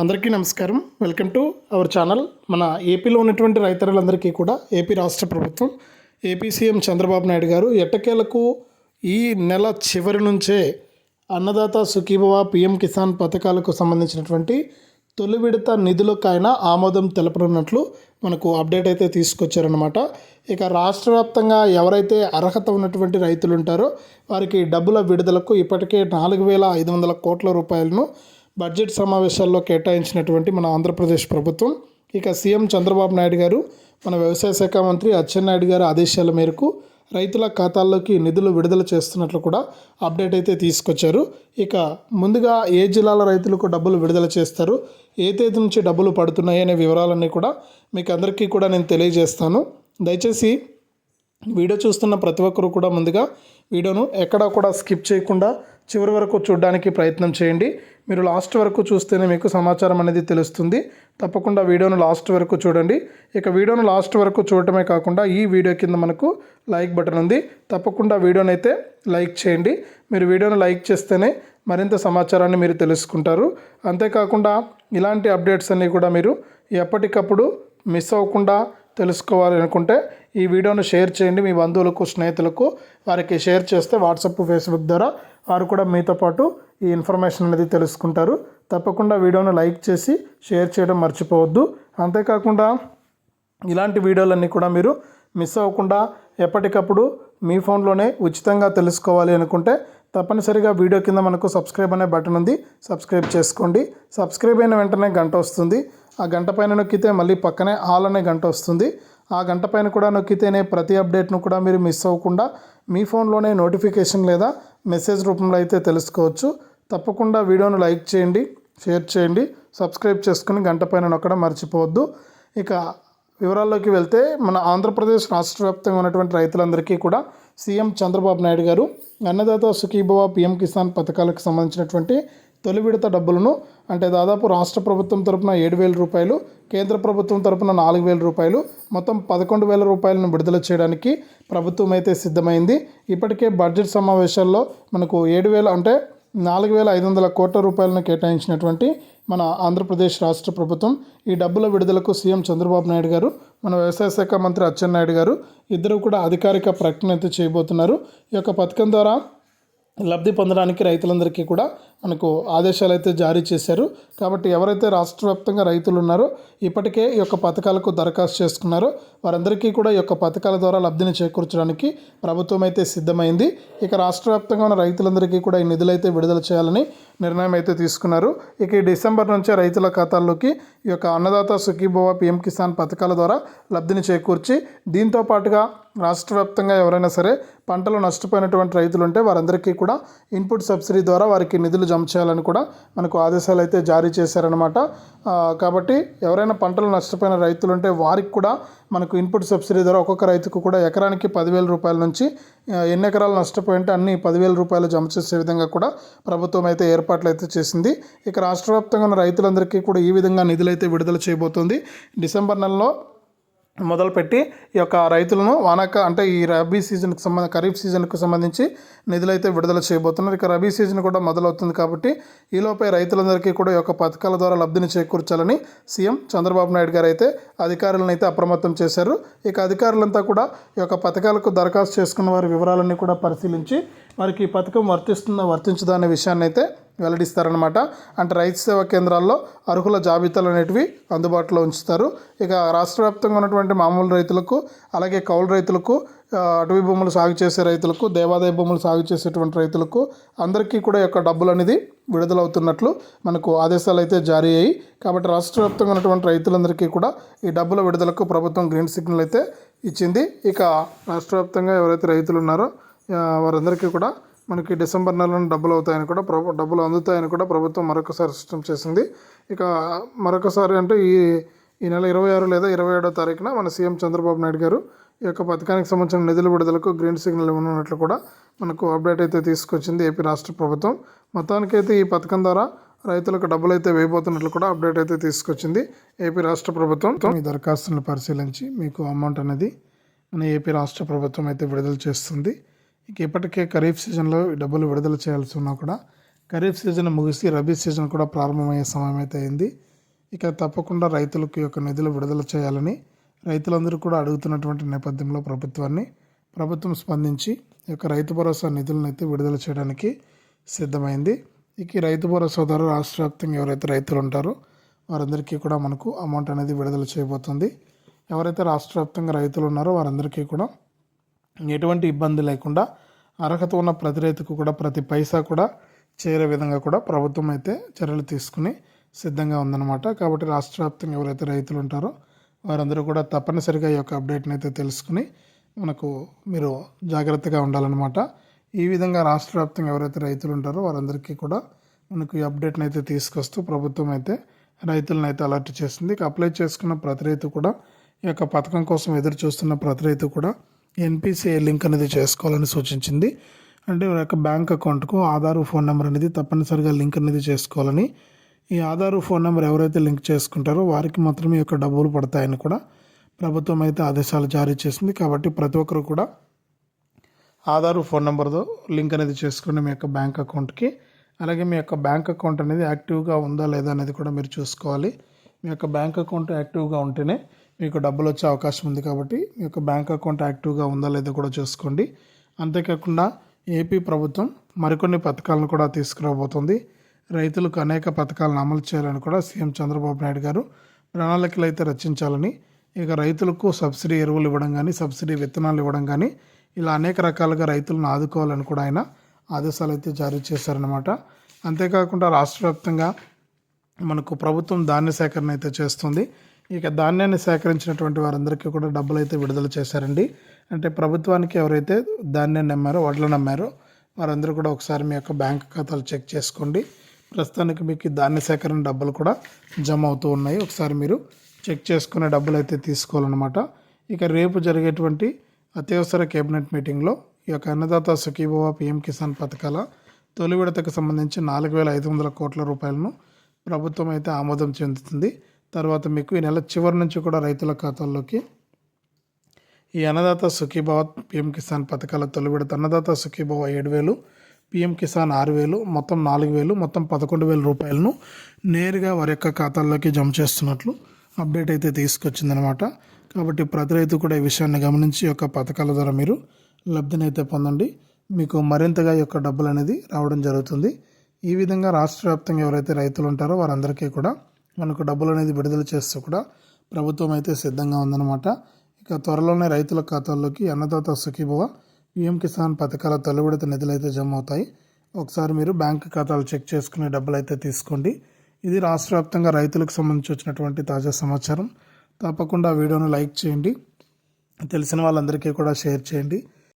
అందరికీ నమస్కారం. Welcome to our channel. మన ఏపీలో ఉన్నటువంటి రైతులందరికీ కూడా ఏపీ రాష్ట్ర ప్రభుత్వం ఏపీ సీఎం చంద్రబాబు నాయుడు గారు ఎట్టకేలకు ఈ నెల చివరి నుంచే అన్నదాత సుఖీభవ పిఎం కిసాన్ పథకాలకు సంబంధించినటువంటి తొలి విడత నిధులకు ఆయన ఆమోదం తెలపనున్నట్లు మనకు అప్డేట్ అయితే తీసుకొచ్చారనమాట ఇక రాష్ట్ర వ్యాప్తంగా ఎవరైతే అర్హత ఉన్నటువంటి రైతులు ఉంటారో వారికి డబ్బుల విడుదలకు ఇప్పటికే నాలుగు వేల ఐదు వందల కోట్ల రూపాయలను బడ్జెట్ సమావేశాల్లో కేటాయించినటువంటి మన ఆంధ్రప్రదేశ్ ప్రభుత్వం. ఇక సీఎం చంద్రబాబు నాయుడు గారు మన వ్యవసాయ శాఖ మంత్రి అచ్చెన్నాయుడు గారి ఆదేశాల మేరకు రైతుల ఖాతాల్లోకి నిధులు విడుదల చేస్తున్నట్లు కూడా అప్డేట్ అయితే తీసుకొచ్చారు. ఇక ముందుగా ఏ జిల్లాల రైతులకు డబ్బులు విడుదల చేస్తారు? ఏ తేదీ నుంచి డబ్బులు పడుతున్నాయి అనే వివరాలన్నీ కూడా మీకు అందరికీ కూడా నేను తెలియజేస్తాను. దయచేసి వీడియో చూస్తున్న ప్రతి ఒక్కరు కూడా ముందుగా వీడియోను ఎక్కడా కూడా స్కిప్ చేయకుండా చివరి వరకు చూడడానికి ప్రయత్నం చేయండి. మీరు లాస్ట్ వరకు చూస్తేనే మీకు సమాచారం అనేది తెలుస్తుంది. తప్పకుండా వీడియోను లాస్ట్ వరకు చూడండి. ఇక వీడియోను లాస్ట్ వరకు చూడటమే కాకుండా ఈ వీడియో కింద మనకు లైక్ బటన్ ఉంది. తప్పకుండా వీడియోని అయితే లైక్ చేయండి. మీరు వీడియోను లైక్ చేస్తేనే మరింత సమాచారాన్ని మీరు తెలుసుకుంటారు. అంతేకాకుండా ఇలాంటి అప్డేట్స్ అన్నీ కూడా మీరు ఎప్పటికప్పుడు మిస్ అవ్వకుండా తెలుసుకోవాలి అనుకుంటే ఈ వీడియోను షేర్ చేయండి. మీ బంధువులకు స్నేహితులకు వారికి షేర్ చేస్తే వాట్సాప్ ఫేస్బుక్ ద్వారా వారు కూడా మీతో పాటు ఈ ఇన్ఫర్మేషన్ అనేది తెలుసుకుంటారు. తప్పకుండా వీడియోను లైక్ చేసి షేర్ చేయడం మర్చిపోవద్దు. అంతేకాకుండా ఇలాంటి వీడియోలన్నీ కూడా మీరు మిస్ అవ్వకుండా ఎప్పటికప్పుడు మీ ఫోన్లోనే ఉచితంగా తెలుసుకోవాలి అనుకుంటే తప్పనిసరిగా వీడియో కింద మనకు సబ్స్క్రైబ్ అనే బటన్ ఉంది. సబ్స్క్రైబ్ చేసుకోండి. సబ్స్క్రైబ్ అయిన వెంటనే గంట వస్తుంది. ఆ గంట పైన నొక్కితే మళ్ళీ పక్కనే ఆల్ అనే గంట వస్తుంది. ఆ గంట పైన కూడా నొక్కితేనే ప్రతి అప్డేట్ను కూడా మీరు మిస్ అవ్వకుండా మీ ఫోన్లోనే నోటిఫికేషన్ లేదా మెసేజ్ రూపంలో అయితే తెలుసుకోవచ్చు. తప్పకుండా వీడియోను లైక్ చేయండి షేర్ చేయండి సబ్స్క్రైబ్ చేసుకుని గంట పైన నొక్కడం మర్చిపోవద్దు. ఇక వివరాల్లోకి వెళ్తే మన ఆంధ్రప్రదేశ్ రాష్ట్ర వ్యాప్తంగా ఉన్నటువంటి రైతులందరికీ కూడా సీఎం చంద్రబాబు నాయుడు గారు అన్నదాత సుఖీభవ పిఎం కిసాన్ పథకాలకు సంబంధించినటువంటి తొలి విడత డబ్బులను అంటే దాదాపు రాష్ట్ర ప్రభుత్వం తరపున ఏడు వేల రూపాయలు కేంద్ర ప్రభుత్వం తరపున నాలుగు వేల రూపాయలు మొత్తం పదకొండు వేల రూపాయలను విడుదల చేయడానికి ప్రభుత్వం అయితే సిద్ధమైంది. ఇప్పటికే బడ్జెట్ సమావేశాల్లో మనకు ఏడు వేల అంటే నాలుగు వేల ఐదు వందల కోట్ల రూపాయలను కేటాయించినటువంటి మన ఆంధ్రప్రదేశ్ రాష్ట్ర ప్రభుత్వం ఈ డబ్బుల విడుదలకు సీఎం చంద్రబాబు నాయుడు గారు మన వ్యవసాయ శాఖ మంత్రి అచ్చెన్నాయుడు గారు ఇద్దరు కూడా అధికారిక ప్రకటన అయితే చేయబోతున్నారు. ఈ యొక్క పథకం ద్వారా లబ్ధి పొందడానికి రైతులందరికీ కూడా మనకు ఆదేశాలు అయితే జారీ చేశారు. కాబట్టి ఎవరైతే రాష్ట్ర వ్యాప్తంగా రైతులు ఉన్నారో ఇప్పటికే ఈ యొక్క పథకాలకు దరఖాస్తు చేసుకున్నారో వారందరికీ కూడా ఈ యొక్క పథకాల ద్వారా లబ్ధిని చేకూర్చడానికి ప్రభుత్వం అయితే సిద్ధమైంది. ఇక రాష్ట్ర వ్యాప్తంగా ఉన్న రైతులందరికీ కూడా ఈ నిధులు అయితే విడుదల చేయాలని నిర్ణయం అయితే తీసుకున్నారు. ఇక ఈ డిసెంబర్ నుంచే రైతుల ఖాతాల్లోకి ఈ యొక్క అన్నదాత సుఖీభవ పిఎం కిసాన్ పథకాల ద్వారా లబ్ధిని చేకూర్చి దీంతో పాటుగా రాష్ట్ర వ్యాప్తంగా ఎవరైనా సరే పంటలు నష్టపోయినటువంటి రైతులు ఉంటే వారందరికీ కూడా ఇన్పుట్ సబ్సిడీ ద్వారా వారికి నిధులు జమ చేయాలని కూడా మనకు ఆదేశాలు అయితే జారీ చేశారనమాట కాబట్టి ఎవరైనా పంటలు నష్టపోయిన రైతులు ఉంటే వారికి కూడా మనకు ఇన్పుట్ సబ్సిడీ ద్వారా ఒక్కొక్క రైతుకు కూడా ఎకరానికి పదివేల రూపాయల నుంచి ఎన్ని ఎకరాలు నష్టపోయింటే అన్ని పదివేల రూపాయలు జమ చేసే విధంగా కూడా ప్రభుత్వం అయితే ఏర్పాట్లు అయితే చేసింది. ఇక రాష్ట్ర వ్యాప్తంగా ఉన్న రైతులందరికీ కూడా ఈ విధంగా నిధులు అయితే విడుదల చేయబోతోంది. డిసెంబర్ నెలలో మొదలుపెట్టి ఈ యొక్క రైతులను వానక అంటే ఈ రబీ సీజన్కి సంబంధించి ఖరీఫ్ సీజన్కు సంబంధించి నిధులైతే విడుదల చేయబోతున్నారు. ఇక రబీ సీజన్ కూడా మొదలవుతుంది కాబట్టి ఈలోపే రైతులందరికీ కూడా ఈ యొక్క పథకాల ద్వారా లబ్ధిని చేకూర్చాలని సీఎం చంద్రబాబు నాయుడు గారు అయితే అధికారులను అయితే అప్రమత్తం చేశారు. ఇక అధికారులంతా కూడా ఈ యొక్క పథకాలకు దరఖాస్తు చేసుకున్న వారి వివరాలన్నీ కూడా పరిశీలించి వారికి ఈ పథకం వర్తిస్తుందా వర్తించదా అనే విషయాన్ని అయితే వెల్లడిస్తారనమాట అంటే రైతు సేవా కేంద్రాల్లో అర్హుల జాబితాలు అనేటివి అందుబాటులో ఉంచుతారు. ఇక రాష్ట్ర వ్యాప్తంగా ఉన్నటువంటి మామూలు రైతులకు అలాగే కౌలు రైతులకు అటవీ భూములు సాగు చేసే రైతులకు దేవాదాయ భూములు సాగు చేసేటువంటి రైతులకు అందరికీ కూడా యొక్క డబ్బులు అనేది విడుదలవుతున్నట్లు మనకు ఆదేశాలు అయితే జారీ అయ్యాయి. కాబట్టి రాష్ట్ర వ్యాప్తంగా ఉన్నటువంటి రైతులందరికీ కూడా ఈ డబ్బుల విడుదలకు ప్రభుత్వం గ్రీన్ సిగ్నల్ అయితే ఇచ్చింది. ఇక రాష్ట్ర వ్యాప్తంగా ఎవరైతే రైతులు ఉన్నారో వారందరికీ కూడా మనకి డిసెంబర్ నెలలో డబ్బులు అవుతాయని కూడా ప్రభు డబ్బులు అందుతాయని కూడా ప్రభుత్వం మరొకసారి స్పష్టం చేసింది. ఇక మరొకసారి అంటే ఈ ఈ నెల ఇరవై ఆరు లేదా ఇరవై ఏడో తారీఖున మన సీఎం చంద్రబాబు నాయుడు గారు ఈ యొక్క పథకానికి సంబంధించిన నిధుల విడుదలకు గ్రీన్ సిగ్నల్ ఇవ్వనున్నట్లు కూడా మనకు అప్డేట్ అయితే తీసుకొచ్చింది ఏపీ రాష్ట్ర ప్రభుత్వం. మొత్తానికైతే ఈ పథకం ద్వారా రైతులకు డబ్బులు అయితే వేయబోతున్నట్లు కూడా అప్డేట్ అయితే తీసుకొచ్చింది ఏపీ రాష్ట్ర ప్రభుత్వం. మీ దరఖాస్తులను పరిశీలించి మీకు అమౌంట్ అనేది మన ఏపీ రాష్ట్ర ప్రభుత్వం అయితే విడుదల చేస్తుంది. ఇక ఇప్పటికే ఖరీఫ్ సీజన్లో డబ్బులు విడుదల చేయాల్సి ఉన్నా కూడా ఖరీఫ్ సీజన్ ముగిసి రబీ సీజన్ కూడా ప్రారంభమయ్యే సమయం అయితే అయింది. ఇక తప్పకుండా రైతులకు యొక్క నిధులు విడుదల చేయాలని రైతులందరూ కూడా అడుగుతున్నటువంటి నేపథ్యంలో ప్రభుత్వాన్ని ప్రభుత్వం స్పందించి ఈ యొక్క రైతు భరోసా నిధులను అయితే విడుదల చేయడానికి సిద్ధమైంది. ఇక ఈ రైతు భరోసా ద్వారా రాష్ట్ర వ్యాప్తంగా ఎవరైతే రైతులు ఉంటారో వారందరికీ కూడా మనకు అమౌంట్ అనేది విడుదల చేయబోతుంది. ఎవరైతే రాష్ట్ర వ్యాప్తంగా రైతులు ఉన్నారో వారందరికీ కూడా ఎటువంటి ఇబ్బంది లేకుండా అర్హత ఉన్న ప్రతి రైతుకు కూడా ప్రతి పైసా కూడా చేరే విధంగా కూడా ప్రభుత్వం అయితే చర్యలు తీసుకుని సిద్ధంగా ఉందన్నమాట. కాబట్టి రాష్ట్ర వ్యాప్తంగా ఎవరైతే రైతులు ఉంటారో వారందరూ కూడా తప్పనిసరిగా ఈ యొక్క అప్డేట్ని అయితే తెలుసుకుని మనకు మీరు జాగ్రత్తగా ఉండాలన్నమాట. ఈ విధంగా రాష్ట్ర వ్యాప్తంగా ఎవరైతే రైతులు ఉంటారో వారందరికీ కూడా మనకు ఈ అప్డేట్ని అయితే తీసుకొస్తూ ప్రభుత్వం అయితే రైతులను అయితే అలర్ట్ చేస్తుంది. ఇక అప్లై చేసుకున్న ప్రతి రైతు కూడా ఈ యొక్క పథకం కోసం ఎదురు చూస్తున్న ప్రతి రైతు కూడా ఎన్పిసిఐ లింక్ అనేది చేసుకోవాలని సూచించింది. అంటే వారి యొక్క బ్యాంక్ అకౌంట్కు ఆధారు ఫోన్ నెంబర్ అనేది తప్పనిసరిగా లింక్ అనేది చేసుకోవాలని. ఈ ఆధారు ఫోన్ నెంబర్ ఎవరైతే లింక్ చేసుకుంటారో వారికి మాత్రమే యొక్క డబ్బులు పడతాయని కూడా ప్రభుత్వం అయితే ఆదేశాలు జారీ చేసింది. కాబట్టి ప్రతి ఒక్కరు కూడా ఆధారు ఫోన్ నెంబర్తో లింక్ అనేది చేసుకుని మీ యొక్క బ్యాంక్ అకౌంట్కి అలాగే మీ యొక్క బ్యాంక్ అకౌంట్ అనేది యాక్టివ్గా ఉందా లేదా అనేది కూడా మీరు చూసుకోవాలి. మీ యొక్క బ్యాంక్ అకౌంట్ యాక్టివ్గా ఉంటేనే మీకు డబ్బులు వచ్చే అవకాశం ఉంది కాబట్టి మీ యొక్క బ్యాంక్ అకౌంట్ యాక్టివ్గా ఉందా లేదా కూడా చూసుకోండి. అంతేకాకుండా ఏపీ ప్రభుత్వం మరికొన్ని పథకాలను కూడా తీసుకురాబోతుంది. రైతులకు అనేక పథకాలను అమలు చేయాలని కూడా సీఎం చంద్రబాబు నాయుడు గారు ప్రణాళికలు అయితే రచించాలని ఇక రైతులకు సబ్సిడీ ఎరువులు ఇవ్వడం కానీ సబ్సిడీ విత్తనాలు ఇవ్వడం కానీ ఇలా అనేక రకాలుగా రైతులను ఆదుకోవాలని కూడా ఆయన ఆదేశాలు అయితే జారీ చేశారనమాట అంతేకాకుండా రాష్ట్ర వ్యాప్తంగా మనకు ప్రభుత్వం ధాన్య సేకరణ అయితే చేస్తుంది. ఇక ధాన్యాన్ని సేకరించినటువంటి వారందరికీ కూడా డబ్బులు అయితే విడుదల చేశారండి. అంటే ప్రభుత్వానికి ఎవరైతే ధాన్యాన్ని నమ్మారో వడ్లు నమ్మారో వారందరూ కూడా ఒకసారి మీ యొక్క బ్యాంక్ ఖాతాలు చెక్ చేసుకోండి. ప్రస్తుతానికి మీకు ధాన్య సేకరణ డబ్బులు కూడా జమ అవుతూ ఉన్నాయి. ఒకసారి మీరు చెక్ చేసుకునే డబ్బులు అయితే తీసుకోవాలన్నమాట. ఇక రేపు జరిగేటువంటి అత్యవసర కేబినెట్ మీటింగ్లో ఈ యొక్క అన్నదాత సుఖీభవ పిఎం కిసాన్ పథకాల తొలి విడతకు సంబంధించి నాలుగు వేల ఐదు వందల కోట్ల రూపాయలను ప్రభుత్వం అయితే ఆమోదం చెందుతుంది. తర్వాత మీకు ఈ నెల చివరి నుంచి కూడా రైతుల ఖాతాల్లోకి ఈ అన్నదాత సుఖీభావ పిఎం కిసాన్ పథకాల తొలి విడత అన్నదాత సుఖీభావ ఏడు వేలు పిఎం కిసాన్ ఆరు వేలు మొత్తం నాలుగు వేలు మొత్తం పదకొండు వేల రూపాయలను నేరుగా వారి యొక్క ఖాతాల్లోకి జమ చేస్తున్నట్లు అప్డేట్ అయితే తీసుకొచ్చిందనమాట కాబట్టి ప్రతి రైతు కూడా ఈ విషయాన్ని గమనించి యొక్క పథకాల ద్వారా మీరు లబ్ధిని అయితే పొందండి. మీకు మరింతగా యొక్క డబ్బులు అనేది రావడం జరుగుతుంది. ఈ విధంగా రాష్ట్ర వ్యాప్తంగా ఎవరైతే రైతులు ఉంటారో వారందరికీ కూడా మనకు డబ్బులు అనేది విడుదల చేస్తూ కూడా ప్రభుత్వం అయితే సిద్ధంగా ఉందన్నమాట. ఇక త్వరలోనే రైతుల ఖాతాల్లోకి అన్నదాత సుఖీభవ పిఎం కిసాన్ పథకాల తొలి నిధులు అయితే జమ అవుతాయి ఒకసారి మీరు బ్యాంక్ ఖాతాలు చెక్ చేసుకునే డబ్బులు అయితే తీసుకోండి. ఇది రాష్ట్ర వ్యాప్తంగా రైతులకు సంబంధించి వచ్చినటువంటి తాజా సమాచారం. తప్పకుండా వీడియోను లైక్ చేయండి. తెలిసిన వాళ్ళందరికీ కూడా షేర్ చేయండి.